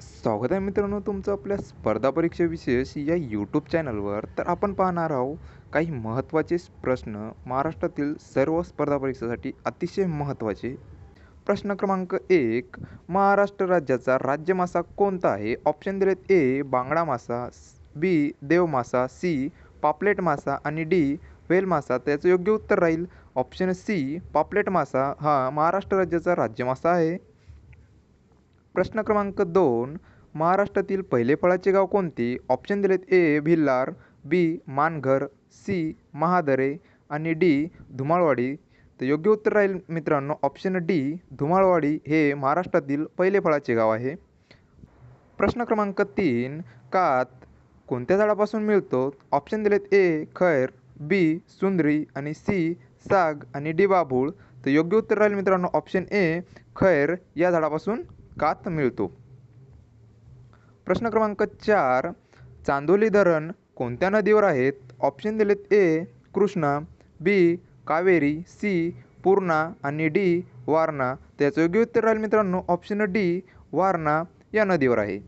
स्वागत आहे मित्रांनो तुमचं आपल्या स्पर्धा परीक्षा विशेष या यूट्यूब चॅनलवर तर आपण पाहणार आहोत काही महत्त्वाचे प्रश्न महाराष्ट्रातील सर्व स्पर्धा परीक्षेसाठी अतिशय महत्त्वाचे. प्रश्न क्रमांक एक महाराष्ट्र राज्याचा राज्यमासा कोणता आहे? ऑप्शन दिलेत ए बांगडा मासा बी देव मासा सी पापलेट मासा आणि डी व्हेल मासा त्याचं योग्य उत्तर राहील. ऑप्शन सी पापलेट मासा हा महाराष्ट्र राज्याचा राज्यमासा आहे. प्रश्न क्रमांक दोन महाराष्ट्रातील पहिले फळाचे गाव कोणते? ऑप्शन दिलेत ए भिल्लार बी मानघर सी महादरे आणि डी धुमाळवाडी. तर योग्य उत्तर राहील मित्रांनो ऑप्शन डी धुमाळवाडी हे महाराष्ट्रातील पहिले फळाचे गाव आहे. प्रश्न क्रमांक तीन कात कोणत्या झाडापासून मिळतो? ऑप्शन दिलेत ए खैर बी सुंदरी आणि सी साग आणि डी बाभूळ. तर योग्य उत्तर राहील मित्रांनो ऑप्शन ए खैर या झाडापासून कात मिळतो प्रश्न क्रमांक चार चांदोली धरण कोणत्या नदीवर आहेत? ऑप्शन दिलेत A Krishna B Kaveri C Purna आणि डी वारणा. त्याचं योग्य उत्तर राहील मित्रांनो ऑप्शन डी वारणा या नदीवर आहे.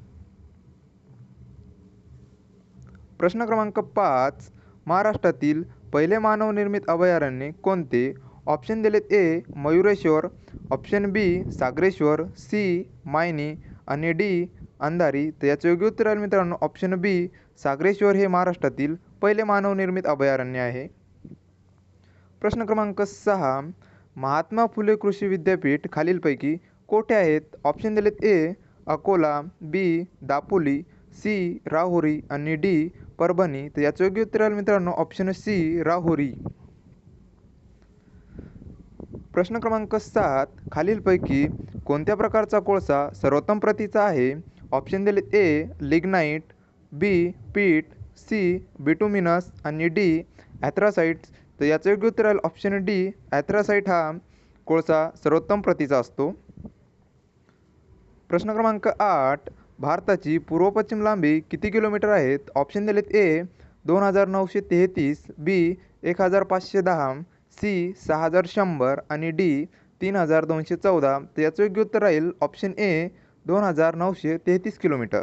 प्रश्न क्रमांक पाच महाराष्ट्रातील पहिले मानवनिर्मित अभयारण्य कोणते? ऑप्शन दिलेत A Mayureshwar option B Sagareshwar C Mayani आणि डी अंधारी. तर याचं योग्य उत्तर आहे मित्रांनो ऑप्शन बी सागरेश्वर हे महाराष्ट्रातील पहिले मानवनिर्मित अभयारण्य आहे. प्रश्न क्रमांक सहा महात्मा फुले कृषी विद्यापीठ खालीलपैकी कोठे आहेत? ऑप्शन दिलेत A Akola B Dapoli C Rahuri आणि डी परभणी. तर याचं योग्य उत्तर आहे मित्रांनो ऑप्शन सी राहुरी. प्रश्न क्रमांक सात खालीलपैकी कोणत्या प्रकारचा कोळसा सर्वोत्तम प्रतीचा आहे? ऑप्शन दिले A lignite B peat C bituminous आणि डी ॲथ्रासाईट्स तर याचं योग्य उत्तर राहील ऑप्शन डी ॲथ्रासाईट हा कोळसा सर्वोत्तम प्रतीचा असतो. प्रश्न क्रमांक आठ भारताची पूर्व पश्चिम लांबी किती किलोमीटर आहेत? ऑप्शन दिलेत ए दोन हजार नऊशे तेहतीस बी एक हजार पाचशे दहा. सी सहा हजार शंभर आणि डी तीन हजार दोनशे चौदा. तर याचं योग्य उत्तर राहील ऑप्शन ए दोन हजार नऊशे तेहतीस किलोमीटर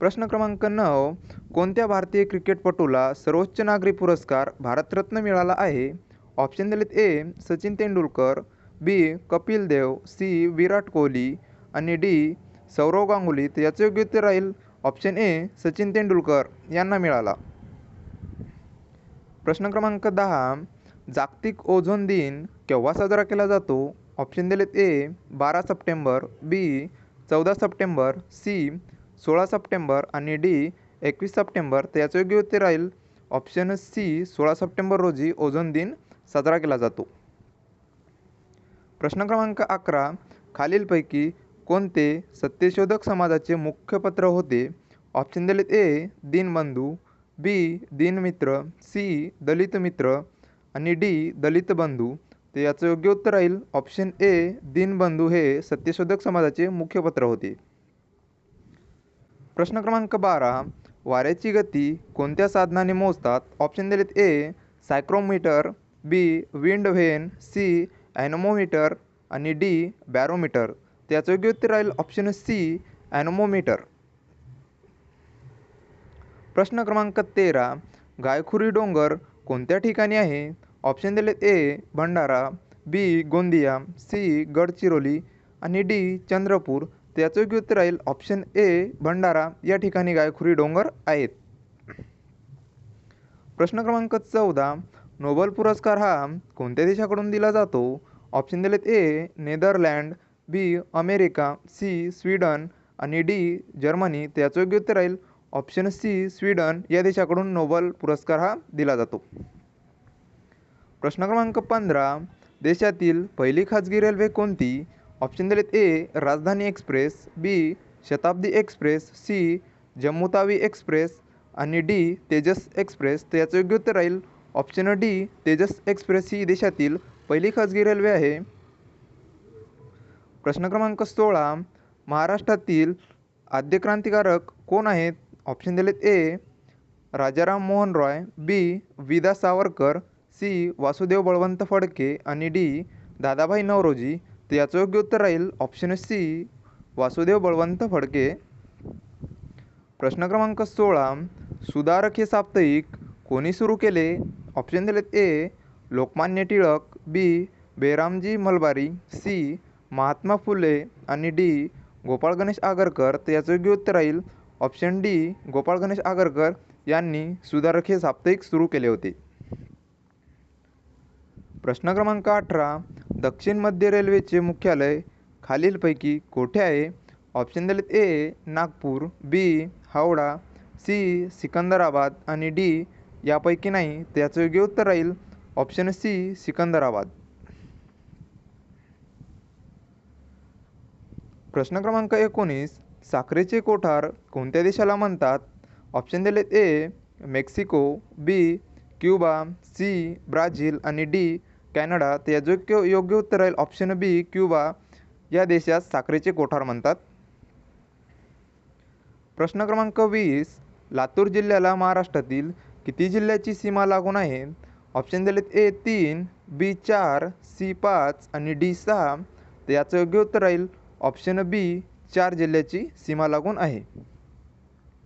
प्रश्न क्रमांक नऊ कोणत्या भारतीय क्रिकेटपटूला सर्वोच्च नागरी पुरस्कार भारतरत्न मिळाला आहे? ऑप्शन दिलेत A Sachin Tendulkar B Kapil Dev C Virat Kohli आणि डी सौरव गांगुली. तर याचं योग्य उत्तर राहील ऑप्शन ए सचिन तेंडुलकर यांना मिळाला. प्रश्न क्रमांक दहा जागतिक ओझोन दिन केव्हा साजरा केला जातो? ऑप्शन दिलेत ए बारा सप्टेंबर बी चौदा सप्टेंबर सी सोळा सप्टेंबर आणि डी एकवीस सप्टेंबर. तर याचं योग्य उत्तर राहील. ऑप्शन सी सोळा सप्टेंबर रोजी ओझोन दिन साजरा केला जातो. प्रश्न क्रमांक अकरा खालीलपैकी कोणते सत्यशोधक समाजाचे मुख्य पत्र होते? ऑप्शन दिलेत A Deenbandhu B Deenmitra C दलित मित्र आणि डी दलित बंधू. तर याचं योग्य उत्तर राहील ऑप्शन ए दीनबंधू हे सत्यशोधक समाजाचे मुख्य पत्र होते. प्रश्न क्रमांक बारा वाऱ्याची गती कोणत्या साधनाने मोजतात? ऑप्शन दिलेत A psychrometer B wind vane C anemometer आणि डी बॅरोमीटर. त्याचं योग्य उत्तर राहील ऑप्शन सी ॲनोमोमीटर. प्रश्न क्रमांक तेरा गायखुरी डोंगर कोणत्या ठिकाणी आहे? ऑप्शन दिलेत A Bhandara B Gondia C Gadchiroli आणि डी चंद्रपूर. त्याचं योग्य उत्तर राहील ऑप्शन ए भंडारा. या ठिकाणी गायखुरी डोंगर आहेत. प्रश्न क्रमांक चौदा नोबल पुरस्कार हा कोणत्या देशाकडून दिला जातो? ऑप्शन दिलेत A Netherland B America C Sweden आणि डी जर्मनी. त्याचं योग्य उत्तर राहील ऑप्शन सी स्वीडन या देशाकडून नोबल पुरस्कार हा दिला जातो. प्रश्न क्रमांक पंधरा देशातील पहिली खाजगी रेल्वे कोणती? ऑप्शन दिलेत ए Rajdhani express B Shatabdi express C Jammu Tawi express आणि डी तेजस एक्सप्रेस. तर याचं योग्य उत्तर राहील ऑप्शन डी तेजस एक्सप्रेस ही देशातील पहिली खाजगी रेल्वे आहे. प्रश्न क्रमांक सोळा महाराष्ट्रातील आद्य क्रांतिकारक कोण आहेत? ऑप्शन दिलेत ए राजाराम मोहन रॉय बी विदा सावरकर सी वासुदेव बळवंत फडके आणि डी दादाभाई नवरोजी. तर याचं योग्य उत्तर राहील ऑप्शन सी वासुदेव बळवंत फडके. प्रश्न क्रमांक सोळा सुधारक हे साप्ताहिक कोणी सुरू केले? ऑप्शन दिलेत A Lokmanya Tilak B Behramji Malabari C Mahatma Phule आणि डी गोपाळ गणेश आगरकर. तर याचं योग्य उत्तर राहील ऑप्शन डी गोपाळ गणेश आगरकर यांनी सुधारक हे साप्ताहिक सुरू केले होते. प्रश्न क्रमांक अठरा दक्षिण मध्य रेल्वेचे मुख्यालय खालीलपैकी कोठे आहे? ऑप्शन दिलेत A Nagpur B Howrah C Secunderabad आणि डी यापैकी नाही त्याचं योग्य उत्तर राहील. Option C Secunderabad. प्रश्न क्रमांक एकोणीस साखरेचे कोठार कोणत्या देशाला म्हणतात? ऑप्शन दिलेत A Mexico B Cuba C Brazil आणि डी कॅनडा. तर याचं योग्य योग्य उत्तर राहील ऑप्शन बी क्युबा या देशात साखरेचे कोठार म्हणतात. प्रश्न क्रमांक वीस लातूर जिल्ह्याला महाराष्ट्रातील किती जिल्ह्याची सीमा लागून आहे? ऑप्शन दिलेत ए तीन बी चार सी पाच आणि डी सहा. तर याचं योग्य उत्तर राहील ऑप्शन बी चार जिल्ह्याची सीमा लागून आहे.